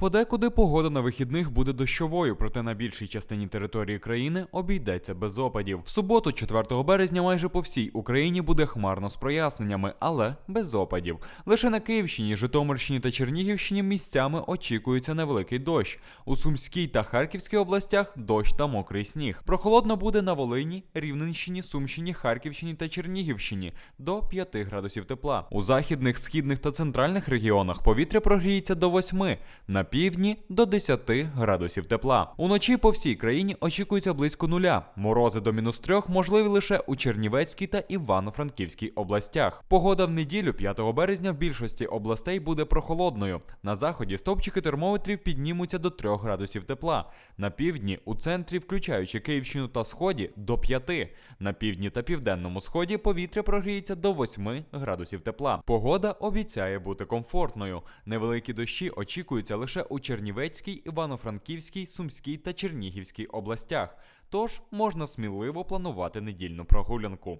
Подекуди погода на вихідних буде дощовою, проте на більшій частині території країни обійдеться без опадів. В суботу, 4 березня, майже по всій Україні буде хмарно з проясненнями, але без опадів. Лише на Київщині, Житомирщині та Чернігівщині місцями очікується невеликий дощ. У Сумській та Харківській областях дощ та мокрий сніг. Прохолодно буде на Волині, Рівненщині, Сумщині, Харківщині та Чернігівщині до 5 градусів тепла. У західних, східних та центральних регіонах повітря прогріється до 8, на півдні до 10 градусів тепла. Уночі по всій країні очікується близько нуля. Морози до мінус 3 можливі лише у Чернівецькій та Івано-Франківській областях. Погода в неділю, 5 березня, в більшості областей буде прохолодною. На заході стопчики термометрів піднімуться до 3 градусів тепла. На півдні, у центрі, включаючи Київщину та сході, до 5. На півдні та південному сході повітря прогріється до 8 градусів тепла. Погода обіцяє бути комфортною. Невеликі дощі очікуються лише у Чернівецькій, Івано-Франківській, Сумській та Чернігівській областях. Тож можна сміливо планувати недільну прогулянку.